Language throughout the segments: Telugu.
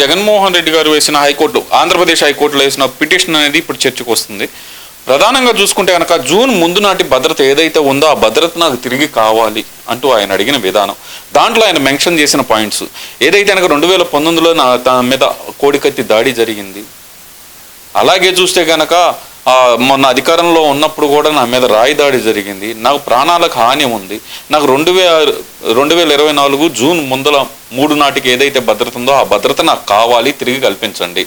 జగన్మోహన్ రెడ్డి గారు వేసిన హైకోర్టు ఆంధ్రప్రదేశ్ హైకోర్టులో వేసిన పిటిషన్ అనేది ఇప్పుడు చర్చకు వస్తుంది. ప్రధానంగా చూసుకుంటే కనుక జూన్ ముందు నాటి భద్రత ఏదైతే ఉందో ఆ భద్రత నాకు తిరిగి కావాలి అంటూ ఆయన అడిగిన విధానం. దాంట్లో ఆయన మెన్షన్ చేసిన పాయింట్స్. ఏదైతే కనుక రెండు వేల పంతొమ్మిదిలో నా మీద కోడికత్తి దాడి జరిగింది అలాగే చూస్తే కనుక మొన్న అధికారంలో ఉన్నప్పుడు కూడా నా మీద రాయి దాడి జరిగింది. నాకు ప్రాణాలకు హాని ఉంది. నాకు రెండు వేల రెండు వేల ఇరవై నాలుగు జూన్ ముందల మూడు నాటికి ఏదైతే భద్రత ఉందో ఆ భద్రత నాకు కావాలి తిరిగి కల్పించండి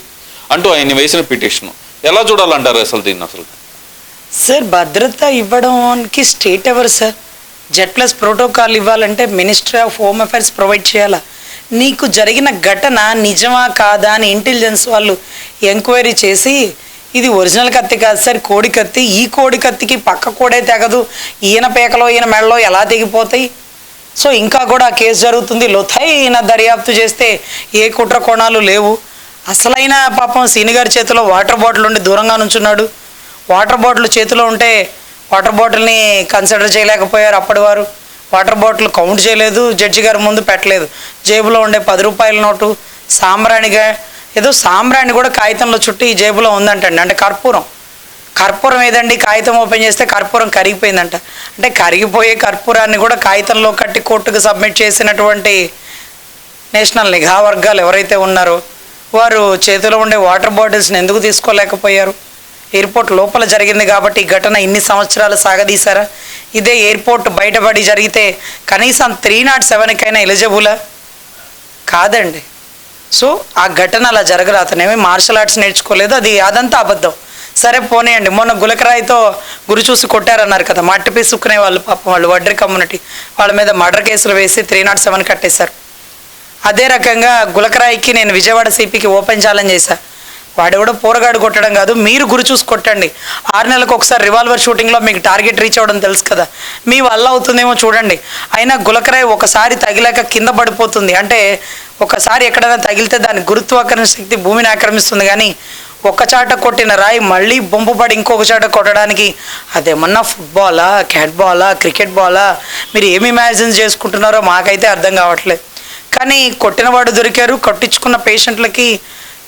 అంటూ ఆయన వేసిన పిటిషన్. ఎలా చూడాలంటారు అసలు దీన్ని అసలు? సార్ భద్రత ఇవ్వడానికి స్టేట్ ఎవరు సార్? జెడ్ ప్లస్ ప్రోటోకాల్ ఇవ్వాలంటే ministry of home affairs provide చేయాలా? నీకు జరిగిన ఘటన నిజమా కాదా అని ఇంటెలిజెన్స్ వాళ్ళు ఎంక్వైరీ చేసి ఇది ఒరిజినల్ కత్తి కాదు సార్ కోడి కత్తి. ఈ కోడి కత్తికి పక్క కోడే తెగదు. ఈయన పేకలో ఈయన మెడలో ఎలా తెగిపోతాయి? సో ఇంకా కూడా కేసు జరుగుతుంది. లోతైన దర్యాప్తు చేస్తే ఏ కుట్ర కోణాలు లేవు. అసలైన పాపం సీనిగారి చేతిలో వాటర్ బాటిల్ ఉండి దూరంగా నుంచున్నాడు. వాటర్ బాటిల్ చేతిలో ఉంటే వాటర్ బాటిల్ని కన్సిడర్ చేయలేకపోయారు అప్పటి వారు. వాటర్ బాటిల్ కౌంట్ చేయలేదు. జడ్జి గారి ముందు పెట్టలేదు. జేబులో ఉండే పది రూపాయల నోటు. సాంబ్రాణిగా ఏదో సాంబ్రాణి కూడా కాగితంలో చుట్టి ఈ జేబులో ఉందంటండి అంటే కర్పూరం. కర్పూరం ఏదండి? కాగితం ఓపెన్ చేస్తే కర్పూరం కరిగిపోయిందంట. అంటే కరిగిపోయే కర్పూరాన్ని కూడా కాగితంలో కట్టి కోర్టుకు సబ్మిట్ చేసినటువంటి నేషనల్ నిఘా వర్గాలు ఎవరైతే ఉన్నారో వారు చేతిలో ఉండే వాటర్ బాటిల్స్ని ఎందుకు తీసుకోలేకపోయారు? ఎయిర్పోర్ట్ లోపల జరిగింది కాబట్టి ఈ ఘటన ఇన్ని సంవత్సరాలు సాగదీశారా? ఇదే ఎయిర్పోర్ట్ బయటపడి జరిగితే కనీసం త్రీ నాట్ సెవెన్కైనా ఎలిజిబులా? కాదండి. సో ఆ ఘటన అలా జరగదు అతనేమి మార్షల్ ఆర్ట్స్ నేర్చుకోలేదు అది అదంతా అబద్ధం. సరే పోనీయండి మొన్న గులకరాయితో గురి చూసి కొట్టారన్నారు కదా మట్టి సుక్కునే వాళ్ళు పాపం వాళ్ళు వడ్డరి కమ్యూనిటీ వాళ్ళ మీద మర్డర్ కేసులు వేసి త్రీ నాట్ సెవెన్ కట్టేశారు. అదే రకంగా గులకరాయికి నేను విజయవాడ సిపికి ఓపెన్ ఛాలెంజ్ చేశా. వాడెవడో పోరగాడు కొట్టడం కాదు మీరు గురి చూసి కొట్టండి. ఆరు నెలలకు ఒకసారి రివాల్వర్ షూటింగ్లో మీకు టార్గెట్ రీచ్ అవ్వడం తెలుసు కదా. మీ వల్ల అవుతుందేమో చూడండి. అయినా గులకరాయి ఒకసారి తగిలాక కింద పడిపోతుంది. అంటే ఒకసారి ఎక్కడైనా తగిలితే దాని గురుత్వాకర్షణ శక్తి భూమిని ఆక్రమిస్తుంది కానీ ఒక చాట కొట్టిన రాయి మళ్ళీ బొంపు పడి ఇంకొక చాట కొట్టడానికి అదేమన్నా ఫుట్బాలా క్యాట్ బాలా క్రికెట్ బాలా మీరు ఏమి ఇమాజిన్ చేసుకుంటున్నారో మాకైతే అర్థం కావట్లేదు. కానీ కొట్టినవాడు దొరికారు కొట్టించుకున్న పేషెంట్లకి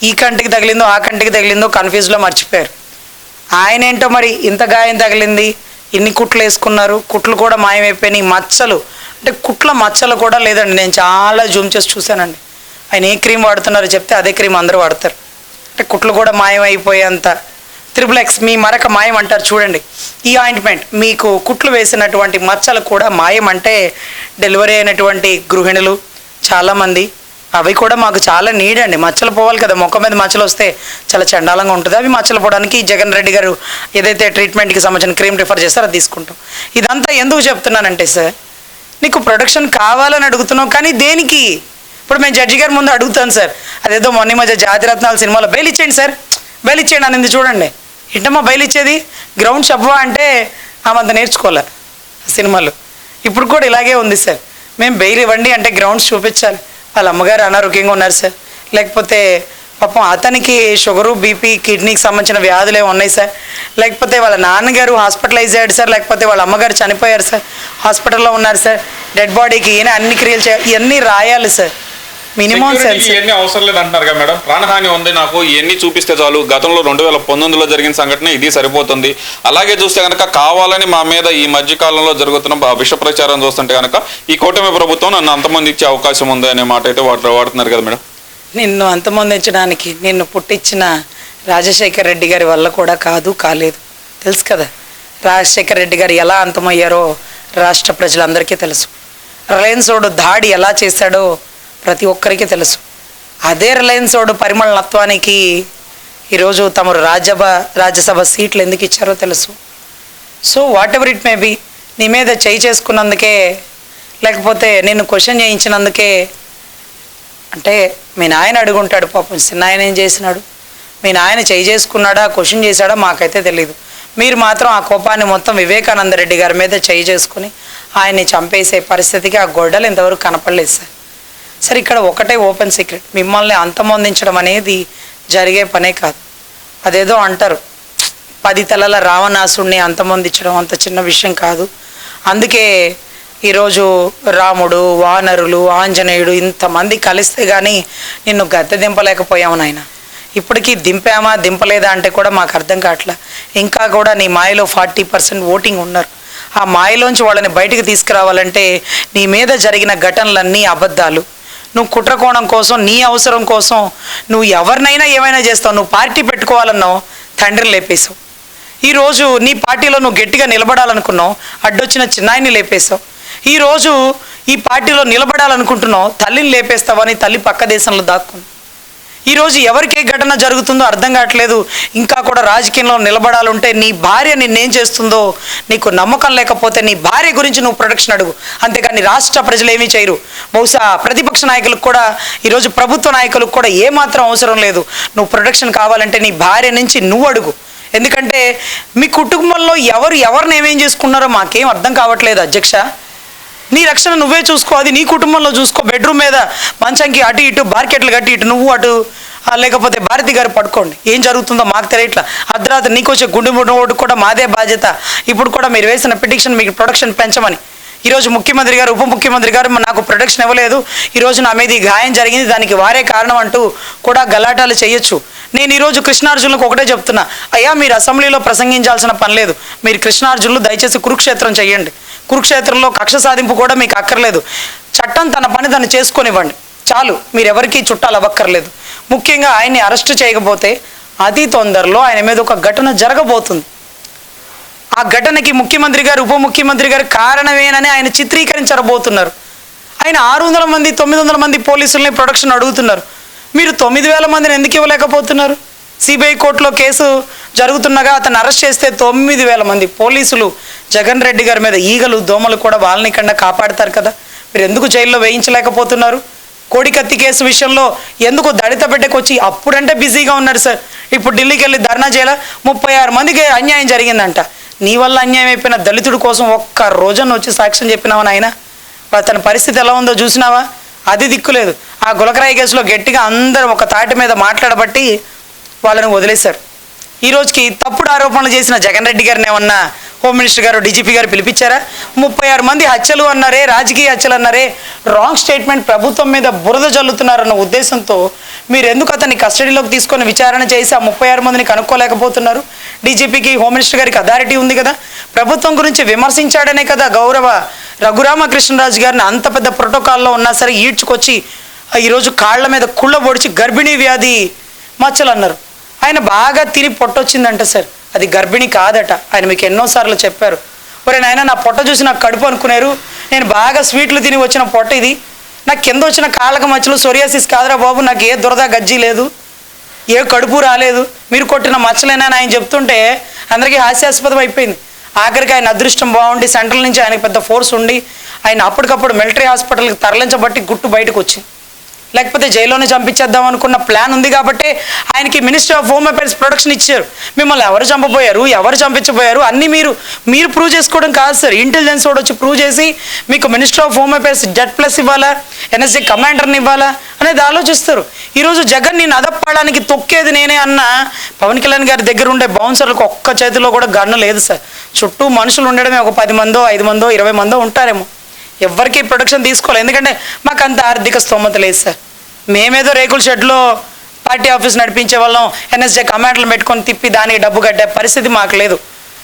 ఈ కంటికి తగిలిందో ఆ కంటికి తగిలిందో కన్ఫ్యూజ్లో మర్చిపోయారు. ఆయన ఏంటో మరి ఇంత గాయం తగిలింది ఇన్ని కుట్లు వేసుకున్నారు కుట్లు కూడా మాయమైపోయినాయి మచ్చలు అంటే కుట్ల మచ్చలు కూడా లేదండి. నేను చాలా జూమ్ చేసి చూశానండి. ఆయన ఏ క్రీమ్ వాడుతున్నారో చెప్తే అదే క్రీమ్ అందరూ వాడతారు. అంటే కుట్లు కూడా మాయమైపోయేంత. త్రిపుల్ ఎక్స్ మీ మరక మాయం అంటారు చూడండి. ఈ ఆయింట్మెంట్ మీకు కుట్లు వేసినటువంటి మచ్చలు కూడా మాయం అంటే డెలివరీ అయినటువంటి గృహిణులు చాలామంది. అవి కూడా మాకు చాలా నీడ్ అండి. మచ్చలు పోవాలి కదా. మొక్క మీద మచ్చలు వస్తే చాలా చండాలంగా ఉంటుంది. అవి మచ్చలు పోవడానికి జగన్ రెడ్డి గారు ఏదైతే ట్రీట్మెంట్కి సంబంధించిన క్రీమ్ రిఫర్ చేస్తారో అది తీసుకుంటాం. ఇదంతా ఎందుకు చెప్తున్నానంటే సార్ నీకు ప్రొడక్షన్ కావాలని అడుగుతున్నావు కానీ దేనికి? ఇప్పుడు మేము జడ్జి గారి ముందు అడుగుతాను సార్. అదేదో మొన్న మధ్య జాతిరత్నాల సినిమాలో బయలిచ్చేయండి ఇచ్చేయండి సార్. బెయిల్ ఇచ్చేయండి అనేది చూడండి. ఏంటమ్మా బయలిచ్చేది ఇచ్చేది? గ్రౌండ్ చెప్పవా అంటే ఆమె నేర్చుకోలే సినిమాలు. ఇప్పుడు కూడా ఇలాగే ఉంది సార్. మేము బెయిల్ ఇవ్వండి అంటే గ్రౌండ్స్ చూపించాలి. వాళ్ళ అమ్మగారు అనారోగ్యంగా ఉన్నారు సార్. లేకపోతే పాపం అతనికి షుగరు బీపీ కిడ్నీకి సంబంధించిన వ్యాధులు ఏమి ఉన్నాయి సార్. లేకపోతే వాళ్ళ నాన్నగారు హాస్పిటలైజ్ అయ్యాడు సార్ లేకపోతే వాళ్ళ అమ్మగారు చనిపోయారు సార్. హాస్పిటల్లో ఉన్నారు సార్. డెడ్ బాడీకి ఈయన అన్ని క్రియలు చేయాలి ఇవన్నీ రాయాలి సార్. మినిమం సెన్స్ ఇవన్నీ అవసరం లేదు అంటున్నారు కదా మేడం. ప్రాణహాని ఉంది నాకు ఇవన్నీ చూపిస్తే చాలు. గతంలో రెండు వేల పంతొమ్మిదిలో జరిగిన సంఘటన ఇది సరిపోతుంది. అలాగే చూస్తే కనుక కావాలని మా మీద ఈ మధ్య కాలంలో జరుగుతున్న విష ప్రచారం చూస్తుంటే కనుక ఈ కూటమి ప్రభుత్వం నన్ను అంతమంది ఇచ్చే అవకాశం ఉంది అనే మాట అయితే వాడు వాడుతున్నారు కదా మేడం. నిన్ను అంతమొందించడానికి నిన్ను పుట్టించిన రాజశేఖర్ రెడ్డి గారి వల్ల కూడా కాదు కాలేదు. తెలుసు కదా? రాజశేఖర్ రెడ్డి గారు ఎలా అంతమయ్యారో రాష్ట్ర ప్రజలందరికీ తెలుసు. రిలయన్స్ వాడు దాడి ఎలా చేశాడో ప్రతి ఒక్కరికి తెలుసు. అదే రిలయన్స్ వాడు పరిమళనత్వానికి ఈరోజు తమరు రాజ్యసభ రాజ్యసభ సీట్లు ఎందుకు ఇచ్చారో తెలుసు. So whatever it may be నీ మీద చేయి చేసుకున్నందుకే లేకపోతే నేను క్వశ్చన్ చేయించినందుకే అంటే మీ నాయన అడుగుంటాడు పాపం చిన్న ఆయన ఏం చేసినాడు? మీ నాయన చేయి చేసుకున్నాడా? క్వశ్చన్ చేశాడా? మాకైతే తెలియదు మీరు మాత్రం ఆ కోపాన్ని మొత్తం వివేకానంద రెడ్డి గారి మీద చేయి చేసుకుని ఆయన్ని చంపేసే పరిస్థితికి ఆ గొడ్డలు ఇంతవరకు కనపడలేదు సార్. సార్ ఇక్కడ ఒకటే ఓపెన్ సీక్రెట్. మిమ్మల్ని అంతమొందించడం అనేది జరిగే పనే కాదు. అదేదో అంటారు పది తలల రావణాసుడిని అంతమొందించడం అంత చిన్న విషయం కాదు. అందుకే ఈరోజు రాముడు వానరులు ఆంజనేయుడు ఇంతమంది కలిస్తే కానీ నిన్ను గద్దె దింపలేకపోయాము నాయన. ఇప్పటికీ దింపామా దింపలేదా అంటే కూడా మాకు అర్థం కావట్లే. ఇంకా కూడా నీ మాయలో ఫార్టీ పర్సెంట్ ఓటింగ్ ఉన్నారు. ఆ మాయలోంచి వాళ్ళని బయటికి తీసుకురావాలంటే నీ మీద జరిగిన ఘటనలన్నీ అబద్ధాలు. నువ్వు కుట్రకోణం కోసం నీ అవసరం కోసం నువ్వు ఎవరినైనా ఏమైనా చేస్తావు నువ్వు పార్టీ పెట్టుకోవాలన్నావు తండ్రిని లేపేశావు. ఈరోజు నీ పార్టీలో నువ్వు గట్టిగా నిలబడాలనుకున్నావు అడ్డొచ్చిన చిన్నాయిని లేపేశావు. ఈరోజు ఈ పార్టీలో నిలబడాలనుకుంటున్నావు తల్లిని లేపేస్తావని తల్లి పక్క దేశంలో దాక్కుంది ఈరోజు ఎవరికి ఏ ఘటన జరుగుతుందో అర్థం కావట్లేదు. ఇంకా కూడా రాజకీయంలో నిలబడాలంటే నీ భార్య నిన్నేం చేస్తుందో నీకు నమ్మకం లేకపోతే నీ భార్య గురించి నువ్వు ప్రొటెక్షన్ అడుగు. అంతేకాని రాష్ట్ర ప్రజలు ఏమీ చేయరు. బహుశా ప్రతిపక్ష నాయకులకు కూడా ఈరోజు ప్రభుత్వ నాయకులకు కూడా ఏమాత్రం అవసరం లేదు. నువ్వు ప్రొటెక్షన్ కావాలంటే నీ భార్య నుంచి నువ్వు అడుగు. ఎందుకంటే మీ కుటుంబంలో ఎవరు ఎవరిని ఏమేం చేసుకున్నారో మాకేం అర్థం కావట్లేదు అధ్యక్ష. నీ రక్షణ నువ్వే చూసుకో అది నీ కుటుంబంలో చూసుకో. బెడ్రూమ్ మీద మంచంకి అటు ఇటు బార్కెట్లు కట్టి ఇటు నువ్వు అటు లేకపోతే భారతి గారు పడుకోండి. ఏం జరుగుతుందో మాకు తెలియట్లా. అర్ధరాత్రి నీకు వచ్చే గుండె ఓటు కూడా మాదే బాధ్యత. ఇప్పుడు కూడా మీరు వేసిన పిటిషన్ మీకు ప్రొడక్షన్ పెంచమని. ఈరోజు ముఖ్యమంత్రి గారు ఉప ముఖ్యమంత్రి గారు నాకు ప్రొటెక్షన్ ఇవ్వలేదు. ఈరోజు నా మీద ఈ గాయం జరిగింది. దానికి వారే కారణం అంటూ కూడా గలాటాలు చేయొచ్చు. నేను ఈరోజు కృష్ణార్జునులకు ఒకటే చెప్తున్నా. అయ్యా మీరు అసెంబ్లీలో ప్రసంగించాల్సిన పని లేదు. మీరు కృష్ణార్జునులు దయచేసి కురుక్షేత్రం చేయండి కురుక్షేత్రంలో కక్ష సాధింపు కూడా మీకు అక్కర్లేదు. చట్టం తన పని తను చేసుకొనివ్వండి. చాలు మీరు ఎవరికీ చుట్టాలు అవ్వక్కర్లేదు. ముఖ్యంగా ఆయన్ని అరెస్ట్ చేయకపోతే అతి తొందరలో ఆయన మీద ఒక ఘటన జరగబోతుంది. ఆ ఘటనకి ముఖ్యమంత్రి గారు ఉప ముఖ్యమంత్రి గారు కారణమేనని ఆయన చిత్రీకరించబోతున్నారు. ఆయన ఆరు వందల మంది తొమ్మిది వందల మంది పోలీసుల్ని ప్రొడక్షన్ అడుగుతున్నారు. మీరు తొమ్మిది వేల మందిని ఎందుకు ఇవ్వలేకపోతున్నారు? సిబిఐ కోర్టులో కేసు జరుగుతుండగా అతను అరెస్ట్ చేస్తే తొమ్మిది వేల మంది పోలీసులు జగన్ రెడ్డి గారి మీద ఈగలు దోమలు కూడా వాళ్ళని కన్నా కాపాడతారు కదా. మీరు ఎందుకు జైల్లో వేయించలేకపోతున్నారు? కోడికత్తి కేసు విషయంలో ఎందుకు దళిత బిడ్డకు వచ్చి అప్పుడంటే బిజీగా ఉన్నారు సార్? ఇప్పుడు ఢిల్లీకి వెళ్ళి ధర్నా చేయాల? ముప్పై ఆరు మందికి అన్యాయం జరిగిందంట. నీ వల్ల అన్యాయం అయిపోయిన దళితుడి కోసం ఒక్క రోజున వచ్చి సాక్ష్యం చెప్పినావా నాయన? తన పరిస్థితి ఎలా ఉందో చూసినావా? అది దిక్కులేదు ఆ గులకరాయి కేసులో గట్టిగా అందరం ఒక తాటి మీద మాట్లాడబట్టి వాళ్ళని వదిలేశారు. ఈ రోజుకి తప్పుడు ఆరోపణలు చేసిన జగన్ రెడ్డి గారిని ఏమన్నా హోమ్ మినిస్టర్ గారు డీజీపీ గారు పిలిపించారా? ముప్పై ఆరు మంది హత్యలు అన్నారే రాజకీయ హత్యలు అన్నారే రాంగ్ స్టేట్మెంట్ ప్రభుత్వం మీద బురద జల్లుతున్నారన్న ఉద్దేశంతో మీరు ఎందుకు అతన్ని కస్టడీలోకి తీసుకొని విచారణ చేసి ఆ ముప్పై ఆరు మందిని కనుక్కోలేకపోతున్నారు? డీజీపీకి హోమ్ మినిస్టర్ గారికి అథారిటీ ఉంది కదా. ప్రభుత్వం గురించి విమర్శించాడనే కదా గౌరవ రఘురామకృష్ణరాజు గారిని అంత పెద్ద ప్రోటోకాల్లో ఉన్నా సరే ఈడ్చుకొచ్చి ఆ ఈరోజు కాళ్ళ మీద కుళ్ళ పొడిచి గర్భిణీ వ్యాధి మచ్చలు అన్నారు. ఆయన బాగా తిని పొట్టొచ్చిందంట సార్. అది గర్భిణి కాదట. ఆయన మీకు ఎన్నోసార్లు చెప్పారు. ఒరే నాయన నా పొట్ట చూసి నాకు కడుపు అనుకున్నారు నేను బాగా స్వీట్లు తిని వచ్చిన పొట్ట ఇది. నాకు కింద వచ్చిన కాళ్ళక మచ్చలు సొరియాసిస్ కాదురా బాబు. నాకు ఏ దురద గజ్జి లేదు. ఏ కడుపు రాలేదు. మీరు కొట్టిన మచ్చలేనని ఆయన చెప్తుంటే అందరికీ హాస్యాస్పదం అయిపోయింది. ఆఖరికి ఆయన అదృష్టం బాగుండి సెంట్రల్ నుంచి ఆయనకు పెద్ద ఫోర్స్ ఉండి ఆయన అప్పటికప్పుడు మిలిటరీ హాస్పిటల్కి తరలించబట్టి గుట్టు బయటకు వచ్చింది. లేకపోతే జైల్లోనే చంపించేద్దాం అనుకున్న ప్లాన్ ఉంది కాబట్టి ఆయనకి minister of home affairs production ఇచ్చారు. మిమ్మల్ని ఎవరు చంపబోయారు? ఎవరు చంపించబోయారు? అన్నీ మీరు మీరు ప్రూవ్ చేసుకోవడం కాదు సార్. ఇంటెలిజెన్స్ కూడా వచ్చి ప్రూవ్ చేసి మీకు minister of home affairs Z plus ఇవ్వాలా? ఎన్ఎస్సీ కమాండర్ని ఇవ్వాలా? అనేది ఆలోచిస్తారు. ఈరోజు జగన్ నేను అదప్పడానికి తొక్కేది నేనే అన్న పవన్ కళ్యాణ్ గారి దగ్గర ఉండే బౌన్సర్లకు ఒక్క చేతిలో కూడా గన్ను లేదు సార్. చుట్టూ మనుషులు ఉండడమే. ఒక పది మందో ఐదు మందో ఇరవై మందో ఉంటారేమో. ఎవరికి ప్రొడక్షన్ తీసుకోవాలి ఎందుకంటే మాకు అంత ఆర్థిక స్తోమత లేదు సార్. మేమేదో రేకుల షెడ్లో పార్టీ ఆఫీస్ నడిపించే వాళ్ళం ఎన్ఎస్జే కమాండ్లు పెట్టుకొని తిప్పి దానికి డబ్బు కట్టే పరిస్థితి మాకు లేదు.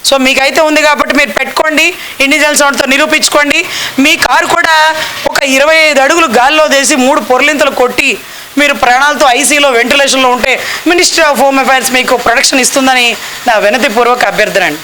సో మీకైతే ఉంది కాబట్టి మీరు పెట్టుకోండి ఇండివిజువల్ సౌండ్తో నిరూపించుకోండి. మీ కారు కూడా ఒక ఇరవై ఐదు అడుగులు గాల్లో తీసి మూడు పొరలింతలు కొట్టి మీరు ప్రాణాలతో ఐసీలో వెంటిలేషన్లో ఉంటే మినిస్ట్రీ ఆఫ్ హోమ్ అఫైర్స్ మీకు ప్రొడక్షన్ ఇస్తుందని నా వినతిపూర్వక అభ్యర్థన అండి.